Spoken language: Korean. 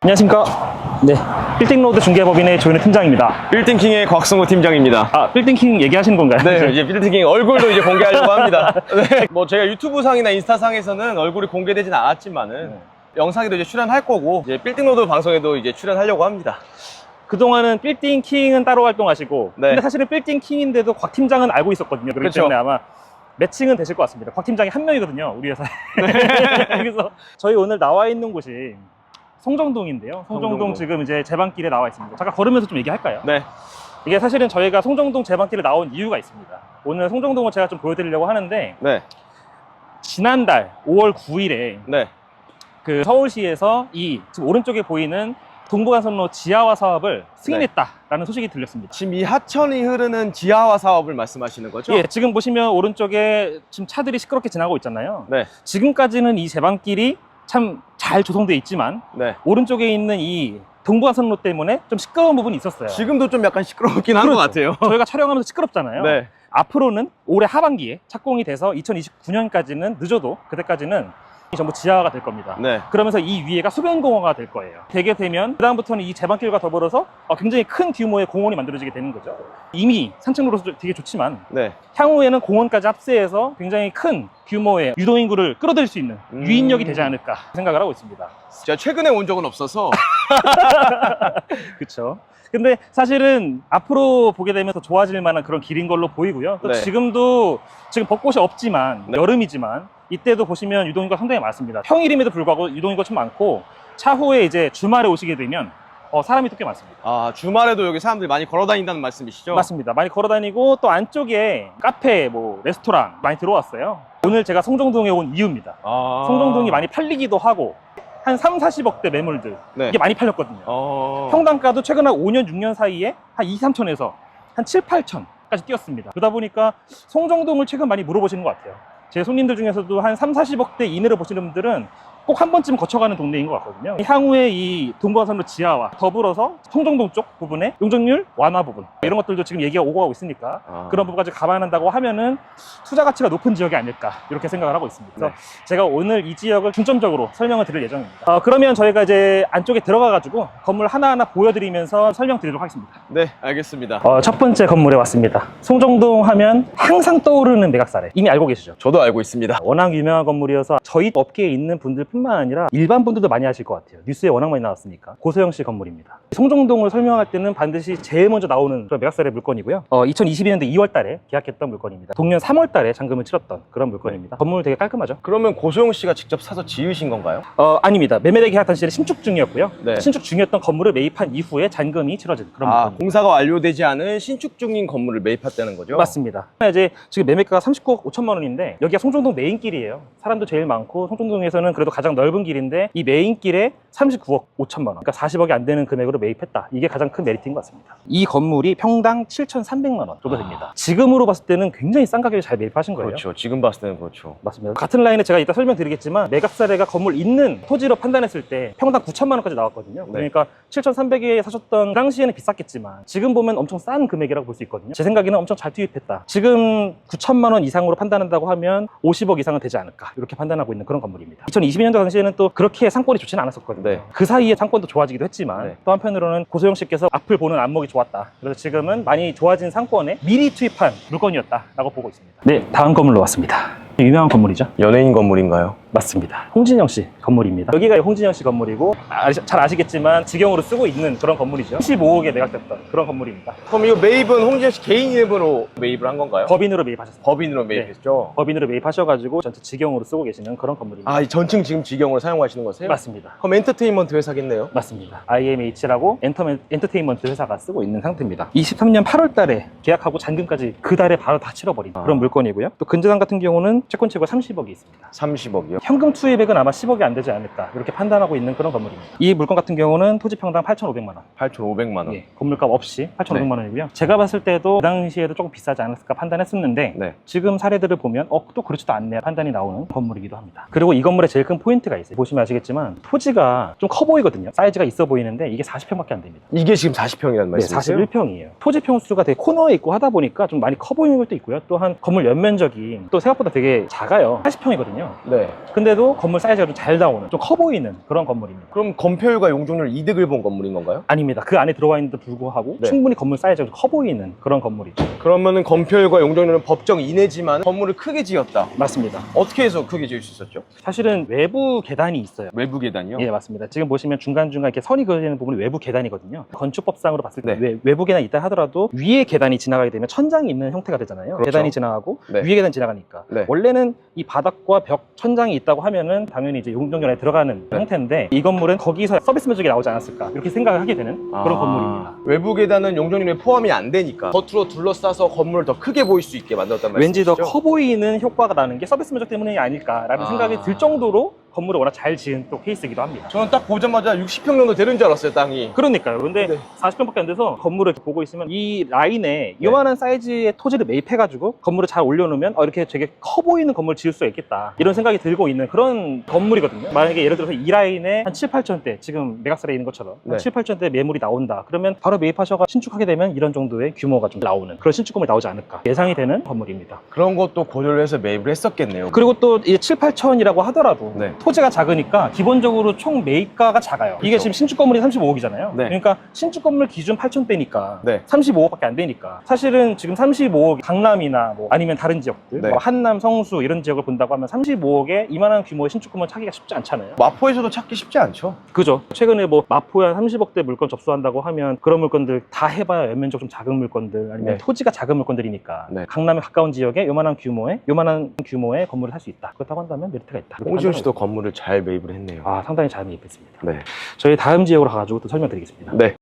안녕하십니까. 네. 빌딩로드 중개법인의 조현우 팀장입니다. 빌딩킹의 곽승호 팀장입니다. 아, 빌딩킹 얘기하시는 건가요? 네, 이제 빌딩킹 얼굴도 이제 공개하려고 합니다. 네. 뭐 제가 유튜브 상이나 인스타 상에서는 얼굴이 공개되진 않았지만은 네. 영상에도 이제 출연할 거고 이제 빌딩로드 방송에도 이제 출연하려고 합니다. 그동안은 빌딩킹은 따로 활동하시고, 네. 근데 사실은 빌딩킹인데도 곽 팀장은 알고 있었거든요. 그렇기 그쵸. 때문에 아마 매칭은 되실 것 같습니다. 곽 팀장이 한 명이거든요, 우리 회사에. 네. 그래서 저희 오늘 나와 있는 곳이 송정동인데요. 송정동, 송정동. 지금 이제 제방길에 나와 있습니다. 잠깐 걸으면서 좀 얘기할까요? 네. 이게 사실은 저희가 송정동 제방길에 나온 이유가 있습니다. 오늘 송정동을 제가 좀 보여드리려고 하는데, 네. 지난달 5월 9일에 네. 그 서울시에서 이 지금 오른쪽에 보이는 동부간선로 지하화 사업을 승인했다라는 소식이 들렸습니다. 지금 이 하천이 흐르는 지하화 사업을 말씀하시는 거죠? 예, 지금 보시면 오른쪽에 지금 차들이 시끄럽게 지나고 있잖아요. 네. 지금까지는 이 제방길이 참 잘 조성돼 있지만 네. 오른쪽에 있는 이 동부간선로 때문에 좀 시끄러운 부분이 있었어요. 지금도 좀 약간 시끄럽긴 한것 그렇죠. 같아요. 저희가 촬영하면서 시끄럽잖아요. 네. 앞으로는 올해 하반기에 착공이 돼서 2029년까지는 늦어도 그때까지는 전부 지하화가 될 겁니다. 네. 그러면서 이 위에가 수변공원화가 될 거예요. 되게 되면 그다음부터는 이 제방길과 더불어서 어, 굉장히 큰 규모의 공원이 만들어지게 되는 거죠. 이미 산책로로서 되게 좋지만 네. 향후에는 공원까지 합세해서 굉장히 큰 규모의 유동인구를 끌어들일 수 있는 음. 유인력이 되지 않을까 생각을 하고 있습니다. 제가 최근에 온 적은 없어서 그렇죠. 근데 사실은 앞으로 보게 되면 더 좋아질 만한 그런 길인 걸로 보이고요. 또 네. 지금도 지금 벚꽃이 없지만 네. 여름이지만 이때도 보시면 유동인구가 상당히 많습니다. 평일임에도 불구하고 유동인구가 좀 많고 차후에 이제 주말에 오시게 되면 어, 사람이 또 꽤 많습니다. 아, 주말에도 여기 사람들이 많이 걸어 다닌다는 말씀이시죠? 맞습니다. 많이 걸어 다니고 또 안쪽에 카페, 뭐 레스토랑 많이 들어왔어요. 오늘 제가 송정동에 온 이유입니다. 아. 송정동이 많이 팔리기도 하고 한 3, 40억대 매물들 네. 이게 많이 팔렸거든요. 어. 평당가도 최근 한 5년, 6년 사이에 한 2, 3천에서 한 7, 8천까지 뛰었습니다. 그러다 보니까 송정동을 최근 많이 물어보시는 것 같아요. 제 손님들 중에서도 한 3, 40억대 이내로 보시는 분들은 꼭 한 번쯤 거쳐가는 동네인 것 같거든요. 향후에 이 동부간선로 지하와 더불어서 송정동 쪽 부분에 용적률 완화 부분 이런 것들도 지금 얘기가 오고 가고 있으니까 아. 그런 부분까지 감안한다고 하면은 투자 가치가 높은 지역이 아닐까 이렇게 생각을 하고 있습니다. 그래서 제가 오늘 이 지역을 중점적으로 설명을 드릴 예정입니다. 어, 그러면 저희가 이제 안쪽에 들어가 가지고 건물 하나하나 보여드리면서 설명드리도록 하겠습니다. 네, 알겠습니다. 어, 첫 번째 건물에 왔습니다. 송정동 하면 항상 떠오르는 매각사례 이미 알고 계시죠? 저도 알고 있습니다. 워낙 유명한 건물이어서 저희 업계에 있는 분들 뿐만 아니라 일반 분들도 많이 아실 것 같아요. 뉴스에 워낙 많이 나왔으니까. 고소영 씨 건물입니다. 송정동을 설명할 때는 반드시 제일 먼저 나오는 그런 매각사례 물건이고요. 어, 2022년도 2월 달에 계약했던 물건입니다. 동년 3월 달에 잔금을 치렀던 그런 물건입니다. 건물 되게 깔끔하죠? 그러면 고소영 씨가 직접 사서 지으신 건가요? 어, 아닙니다. 매매대 계약 당시에는 신축 중이었고요. 네. 신축 중이었던 건물을 매입한 이후에 잔금이 치러진 그런 아, 물건입니다. 공사가 완료되지 않은 신축 중인 건물을 매입했다는 거죠? 맞습니다. 이제 지금 매매가가 39억 5천만 원인데 여기가 송정동 메인길이에요. 사람도 제일 많고 송정동에서는 그래도 가장 넓은 길인데 이 메인길에 39억 5천만 원. 그러니까 40억이 안 되는 금액으로 매입했다. 이게 가장 큰 메리트인 것 같습니다. 이 건물이 평당 7,300만 원 정도 됩니다. 지금으로 봤을 때는 굉장히 싼 가격에 잘 매입하신 거예요. 그렇죠. 지금 봤을 때는 그렇죠. 맞습니다. 같은 라인에 제가 이따 설명드리겠지만 매각사례가 건물 있는 토지로 판단했을 때 평당 9천만 원까지 나왔거든요. 네. 그러니까 7,300에 사셨던 그 당시에는 비쌌겠지만 지금 보면 엄청 싼 금액이라고 볼 수 있거든요. 제 생각에는 엄청 잘 투입했다. 지금 9천만 원 이상으로 판단한다고 하면 50억 이상은 되지 않을까 이렇게 판단하고 있는 그런 건물입니다. 2022년도 당시에는 또 그렇게 상권이 좋지는 않았었거든요. 네. 그 사이에 상권도 좋아지기도 했지만 네. 또 한편으로는 고소영 씨께서 앞을 보는 안목이 좋았다. 그래서 지금은 많이 좋아진 상권에 미리 투입한 물건이었다라고 보고 있습니다. 네, 다음 건물로 왔습니다. 유명한 건물이죠. 연예인 건물인가요? 맞습니다. 홍진영 씨 건물입니다. 여기가 홍진영 씨 건물이고 아, 잘 아시겠지만 직영으로 쓰고 있는 그런 건물이죠. 15억에 매각됐던 그런 건물입니다. 그럼 이거 매입은 홍지현 씨 개인 이름으로 매입을 한 건가요? 법인으로 매입하셨습니다. 법인으로 매입했죠? 법인으로 매입하셔가지고 전체 직영으로 쓰고 계시는 그런 건물입니다. 아, 이 전층 지금 직영으로 사용하시는 거세요? 맞습니다. 그럼 엔터테인먼트 회사겠네요? 맞습니다. IMH라고 엔터메, 엔터테인먼트 회사가 쓰고 있는 상태입니다. 23년 8월 달에 계약하고 잔금까지 그 달에 바로 다 치러버린 아. 그런 물건이고요. 또 근저당 같은 경우는 채권 최고 30억이 있습니다. 30억이요? 현금 투입액은 아마 10억이 안 되지 않을까 이렇게 판단하고 있는 그런 건물입니다. 이 물건 같은 경우는 토지 평당 8,500만 원. 8,500만 원. 예, 건물값 없이 8,500만 원이고요. 제가 봤을 때도 그 당시에도 조금 비싸지 않았을까 판단했었는데 네. 지금 사례들을 보면 어, 또 그렇지도 않네 판단이 나오는 건물이기도 합니다. 그리고 이 건물에 제일 큰 포인트가 있어요. 보시면 아시겠지만 토지가 좀 커 보이거든요. 사이즈가 있어 보이는데 이게 40평밖에 안 됩니다. 이게 지금 40평이라는 네, 말씀이세요? 41평이에요. 토지 평수가 되게 코너에 있고 하다 보니까 좀 많이 커 보이는 것도 있고요. 또한 건물 연면적이 또 생각보다 되게 작아요. 80평이거든요. 네. 근데도 건물 사이즈가 좀 잘 나오는 좀 커 보이는 그런 건물입니다. 그럼 건폐율과 용적률 이득을 본 건물인 건가요? 아닙니다. 그 안에 들어와 있는데도 불구하고 네. 충분히 건물 사이즈가 좀 커 보이는 그런 건물이죠. 그러면은 건폐율과 용적률은 법정 이내지만 건물을 크게 지었다. 맞습니다. 어떻게 해서 크게 지을 수 있었죠? 사실은 외부 계단이 있어요. 외부 계단이요? 예, 맞습니다. 지금 보시면 중간중간 이렇게 선이 그어지는 부분이 외부 계단이거든요. 건축법상으로 봤을 때 네. 외, 외부 계단이 있다 하더라도 위에 계단이 지나가게 되면 천장이 있는 형태가 되잖아요. 그렇죠. 계단이 지나가고 네. 위에 계단 지나가니까. 네. 원래는 이 바닥과 벽, 천장이 있다고 하면은 당연히 이제 용적률 안에 들어가는 네. 형태인데 이 건물은 거기서 서비스 면적이 나오지 않았을까 이렇게 생각을 하게 되는 그런 아, 건물입니다. 외부 계단은 용적률에 포함이 안 되니까 겉으로 둘러싸서 건물을 더 크게 보일 수 있게 만들었단 말씀이시죠? 왠지 더 커 보이는 효과가 나는 게 서비스 면적 때문이 아닐까라는 아. 생각이 들 정도로 건물을 워낙 잘 지은 또 케이스이기도 합니다. 저는 딱 보자마자 60평 정도 되는 줄 알았어요, 땅이. 그러니까요. 근데 네. 40평밖에 안 돼서 건물을 보고 있으면 이 라인에 요만한 사이즈의 토지를 매입해가지고 건물을 잘 올려놓으면 어, 이렇게 되게 커 보이는 건물을 지을 수가 있겠다. 이런 생각이 들고 있는 그런 건물이거든요. 만약에 예를 들어서 이 라인에 한 7, 8천대 지금 메가스에 있는 것처럼 네. 한 7, 8천대 매물이 나온다. 그러면 바로 매입하셔가 신축하게 되면 이런 정도의 규모가 좀 나오는 그런 신축 건물이 나오지 않을까 예상이 되는 건물입니다. 그런 것도 고려를 해서 매입을 했었겠네요. 그리고 또 이제 7, 8천이라고 하더라도 네. 토지가 작으니까 기본적으로 총 매입가가 작아요. 이게 그렇죠. 지금 신축 건물이 35억이잖아요. 네. 그러니까 신축 건물 기준 8천대니까 네. 35억밖에 안 되니까 사실은 지금 35억 강남이나 뭐 아니면 다른 지역들 네. 뭐 한남, 성수 이런 지역을 본다고 하면 35억에 이만한 규모의 신축 건물 찾기가 쉽지 않잖아요. 마포에서도 찾기 쉽지 않죠? 그죠. 최근에 뭐 마포에 한 30억대 물건 접수한다고 하면 그런 물건들 다 해봐야 연면적 좀 작은 물건들 아니면 네. 토지가 작은 물건들이니까 네. 강남에 가까운 지역에 요만한 규모의 요만한 규모의 건물을 살 수 있다. 그렇다고 한다면 메리트가 있다. 홍지훈 씨도 건물을 잘 매입을 했네요. 아 상당히 잘 매입했습니다. 네. 저희 다음 지역으로 가가지고 또 설명드리겠습니다. 네.